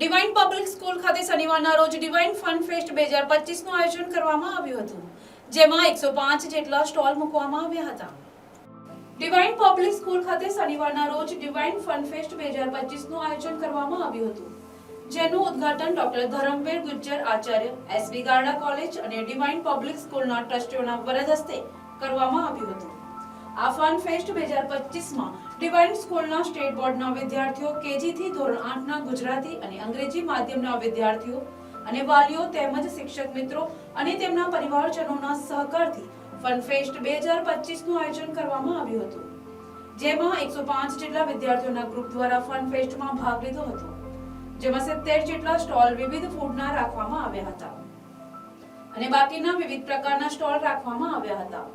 Divine public school ખાતે શનિવારના રોજ ડિવાઇન ફન ફેસ્ટ બે હજાર પચીસનું આયોજન કરવામાં આવ્યું હતું, જેમાં એકસો પાંચ જેટલા સ્ટોલ મૂકવામાં આવ્યા હતા. ડિવાઇન પબ્લિક સ્કૂલ ખાતે શનિવારના રોજ ડિવાઇન ફન ફેસ્ટ બે હજાર પચીસનું આયોજન કરવામાં આવ્યું હતું, જેનું ઉદ્ઘાટન doctor Dharamvir Gujjar Acharya S B Garda college અને ડિવાઇન પબ્લિક સ્કૂલના ટ્રસ્ટીઓના વરદ હસ્તે કરવામાં આવ્યું હતું. આ ફન ફેસ્ટ બે હજાર ડિવાઇન સ્કૂલના સ્ટેટ બોર્ડના વિદ્યાર્થીઓ કેજી થી ધોરણ આઠના ગુજરાતી અને અંગ્રેજી માધ્યમના વિદ્યાર્થીઓ અને વાલીઓ તેમજ શિક્ષક મિત્રો અને તેમના પરિવારજનોના સહકારથી ફન ફેસ્ટ બે હજાર પચીસનું આયોજન કરવામાં આવ્યું હતું. જેમાં એકસો પાંચ જેટલા વિદ્યાર્થીઓના ગ્રુપ દ્વારા ફન ફેસ્ટમાં ભાગ લીધો હતો. જેમાં સિત્તેર જેટલા સ્ટોલ વિવિધ ફૂડના રાખવામાં આવ્યા હતા. અને બાકીના વિવિધ પ્રકારના સ્ટોલ રાખવામાં આવ્યા હતા.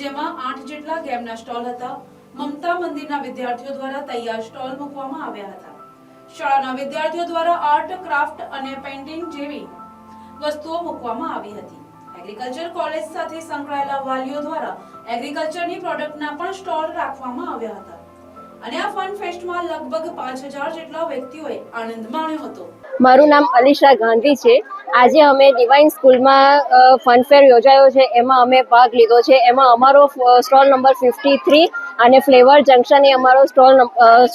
જેમાં આઠ જેટલા ગેમના સ્ટોલ હતા. મમતા મંદિરના વિદ્યાર્થીઓ દ્વારા તૈયાર સ્ટોલ મૂકવામાં આવ્યા હતા. શાળાના વિદ્યાર્થીઓ દ્વારા આર્ટ, ક્રાફ્ટ અને પેઇન્ટિંગ જેવી વસ્તુઓ મૂકવામાં આવી હતી. એગ્રીકલ્ચર કોલેજ સાથે સંકળાયેલા વાલીઓ દ્વારા એગ્રીકલ્ચરની પ્રોડક્ટના પણ સ્ટોલ રાખવામાં આવ્યા હતા. અને આ ફન ફેસ્ટમાં લગભગ પાંચ હજાર જેટલા વ્યક્તિઓએ આનંદ માણ્યો હતો. મારું નામ અલિશા ગાંધી છે. આજે અમે ડિવાઇન સ્કૂલમાં ફનફેર યોજાયો છે. એમાં અમે ભાગ લીધો છે. એમાં અમારો સ્ટોલ નંબર ફિફ્ટી થ્રી અને ફ્લેવર જંકશન એ અમારો સ્ટોલ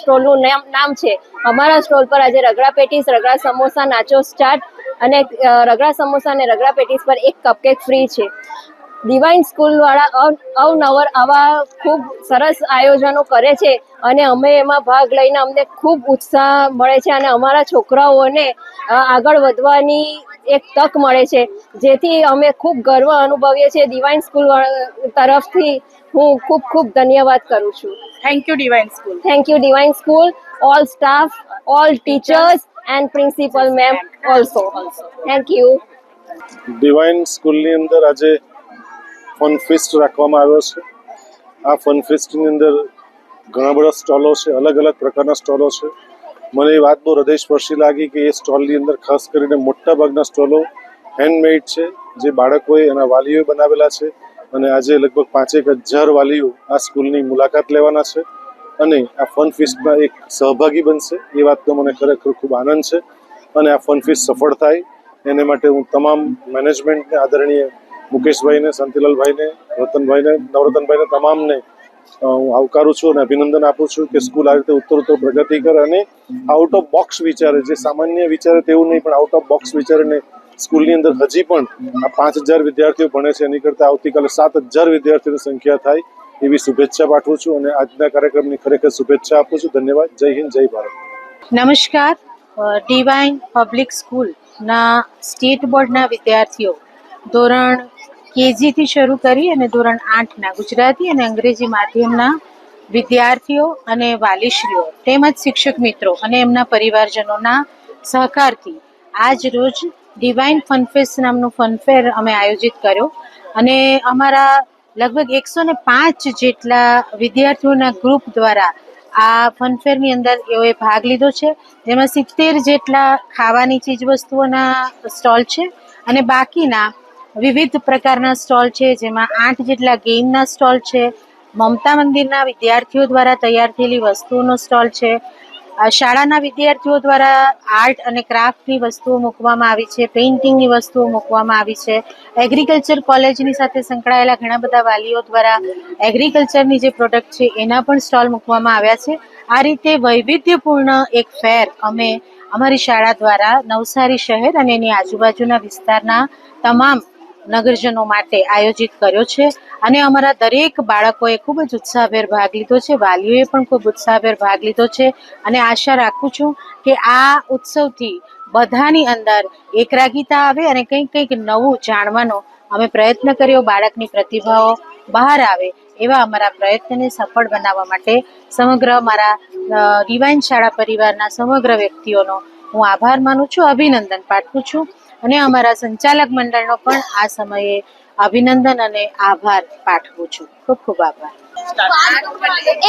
સ્ટોલનું નામ છે. અમારા સ્ટોલ પર આજે રગડા પેટીસ, રગડા સમોસા, નાચો ચાટ અને રગડા સમોસા અને રગડા પેટીસ પર એક કપકેક ફ્રી છે. ડિવાઇન સ્કૂલવાળા વાળા અવનવર આવા ખૂબ સરસ આયોજનો કરે છે અને અમે એમાં ભાગ લઈને અમને ખૂબ ઉત્સાહ મળે છે અને અમારા છોકરાઓને આગળ વધવાની એક તક મળે છે. જેથી અમે ખૂબ ગર્વ અનુભવીએ છીએ ડિવાઇન સ્કૂલ તરફથી. હું ખૂબ ખૂબ ધન્યવાદ કરું છું. Thank you divine school thank you divine school all staff all teachers and principal ma'am also thank you divine સ્કૂલની અંદર આજે ફન ફિસ્ટ રાખવામાં આવ્યો છે. આ ફન ફિસ્ટની અંદર ઘણા બધા સ્ટોલો છે અલગ અલગ પ્રકારના સ્ટોલો છે. મને એ વાત બહુ હૃદયસ્પર્શી લાગી કે એ સ્ટોલની અંદર ખાસ કરીને મોટા ભાગના સ્ટોલો હેન્ડમેડ છે, જે બાળકોએ એના વાલીઓએ બનાવેલા છે અને આજે લગભગ પાંચેક હજાર વાલીઓ આ સ્કૂલની મુલાકાત લેવાના છે અને આ ફન ફિસ્ટમાં એક સહભાગી બનશે, એ વાતનો મને ખરેખર ખૂબ આનંદ છે અને આ ફન ફિસ્ટ સફળ થાય. એને માટે હું તમામ મેનેજમેન્ટને આદરણીય મુકેશભાઈને, શાંતિલાલભાઈને, રતનભાઈને, નવરતનભાઈને તમામને હું આવકારું છું અને અભિનંદન આપું છું કે સ્કૂલ આ રીતે ઉત્તર ઉત્તર પ્રગતિ કરે અને આઉટ ઓફ બોક્સ વિચારે. જે સામાન્ય વિચારે તેવું નહીં, પણ આઉટ ઓફ બોક્સ વિચારીને સ્કૂલની અંદર હજી પણ આ પાંચ હજાર વિદ્યાર્થીઓ ભણે છે. એની કરતાં આવતીકાલે સાત હજાર વિદ્યાર્થીઓની સંખ્યા થાય એવી શુભેચ્છા પાઠવું છું અને આજના કાર્યક્રમની ખરેખર શુભેચ્છા આપું છું. ધન્યવાદ. જય હિન્દ, જય ભારત. નમસ્કાર. ડિવાઇન પબ્લિક સ્કૂલના સ્ટેટ બોર્ડના વિદ્યાર્થીઓ ધોરણ કેજીથી શરૂ કરી અને ધોરણ આઠના ગુજરાતી અને અંગ્રેજી માધ્યમના વિદ્યાર્થીઓ અને વાલીશ્રીઓ તેમજ શિક્ષક મિત્રો અને એમના પરિવારજનોના સહકારથી આજ રોજ ડિવાઇન ફનફેસ્ટ નામનું ફનફેર અમે આયોજિત કર્યો અને અમારા લગભગ એકસો ને પાંચ જેટલા વિદ્યાર્થીઓના ગ્રુપ દ્વારા આ ફનફેરની અંદર એઓએ ભાગ લીધો છે. જેમાં સિત્તેર જેટલા ખાવાની ચીજ વસ્તુઓના સ્ટોલ છે અને બાકીના વિવિધ પ્રકારના સ્ટોલ છે, જેમાં આઠ જેટલા ગેમના સ્ટોલ છે, મમતા મંદિરના વિદ્યાર્થીઓ દ્વારા તૈયાર થયેલી વસ્તુઓનો સ્ટોલ છે શાળાના વિદ્યાર્થીઓ દ્વારા આર્ટ અને ક્રાફ્ટની વસ્તુઓ મૂકવામાં આવી છે, પેઇન્ટિંગની વસ્તુઓ મૂકવામાં આવી છે, એગ્રીકલ્ચર કોલેજની સાથે સંકળાયેલા ઘણા બધા વાલીઓ દ્વારા એગ્રીકલ્ચરની જે પ્રોડક્ટ છે, એના પણ સ્ટોલ મૂકવામાં આવ્યા છે. આ રીતે વૈવિધ્યપૂર્ણ એક ફેર અમે અમારી શાળા દ્વારા નવસારી શહેર અને એની આજુબાજુના વિસ્તારના તમામ નગરજનો માટે આયોજિત કર્યો છે અને અમારા દરેક બાળકોએ ખૂબ જ ઉત્સાહભેર ભાગ લીધો છે. વાલીઓએ પણ ખૂબ ઉત્સાહભેર ભાગ લીધો છે અને આશા રાખું છું કે આ ઉત્સવથી બધાની અંદર એકરાગીતા આવે અને કંઈક કંઈક નવું જાણવાનો અમે પ્રયત્ન કર્યો. બાળકની પ્રતિભાઓ બહાર આવે એવા અમારા પ્રયત્નને સફળ બનાવવા માટે સમગ્ર મારા ડિવાઇન શાળા પરિવારના સમગ્ર વ્યક્તિઓનો હું આભાર માનું છું. અભિનંદન પાઠવું છું. અને અમારા સંચાલક મંડળનો પણ આ સમયે અભિનંદન અને આભાર પાઠવું છું. ખૂબ ખૂબ આભાર.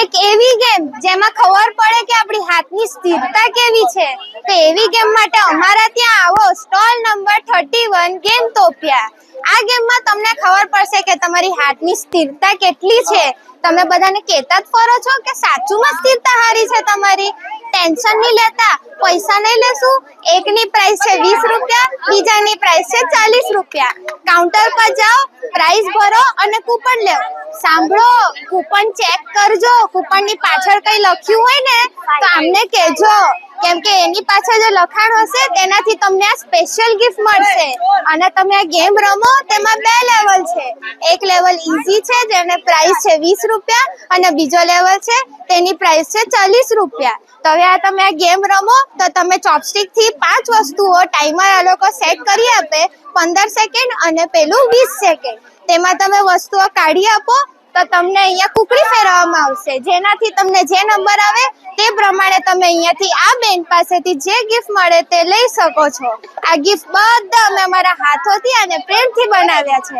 એક એવી ગેમ જેમાં ખબર પડે કે આપણી હાથની સ્થિરતા કેવી છે? તો એવી ગેમ માટે અમારા ત્યાં આવો stall number thirty one Gametopia. આ ગેમમાં તમને ખબર પડશે કે તમારી હાથની સ્થિરતા કેટલી છે? તમે બધાને કહેતા જ ફરો છો કે સાચુંમાં સ્થિરતા હારી છે તમારી. ટેન્શન નહીં લેતા, પૈસા નહીં લેશું. એકની પ્રાઇસ છે વીસ રૂપિયા, બીજાની પ્રાઇસ છે ચાલીસ રૂપિયા. કાઉન્ટર પર જાઓ પ્રાઇસ ભરો અને કૂપન લેવો સાંભળો કૂપન ચેક કરજો. કૂપનની પાછળ કઈ લખ્યું હોય ને, તો અમને કહેજો. કેમ કે એની પાછળ જે લખાણ હશે, તેનાથી તમને આ સ્પેશિયલ ગિફ્ટ મળશે. અને તમે આ ગેમ રમો, તેમાં બે લેવલ છે. એક લેવલ ઈઝી છે, જેને પ્રાઇસ છે વીસ રૂપિયા, અને બીજો લેવલ છે, તેની પ્રાઇસ છે ચાલીસ રૂપિયા. તો હવે આ તમે આ ગેમ રમો, તો તમે ચોપસ્ટિકથી પાંચ વસ્તુઓ ટાઈમર આ લોકો સેટ કરી આપે, પંદર સેકન્ડ અને પેલું વીસ સેકન્ડ તેમાં તમે વસ્તુઓ કાઢી આપો તો તમને અહીંયા કુકડી ફેરવવામાં આવશે. જેનાથી તમને જે નંબર આવે તે પ્રમાણે તમે અહીંયાથી આ બેન પાસેથી જે ગિફ્ટ મળે તે લઈ શકો છો. આ ગિફ્ટ બધા અમે અમારા હાથોથી અને પ્રેમથી બનાવ્યા છે.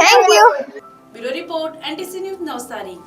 Thank you bureau report NTC news Navsari.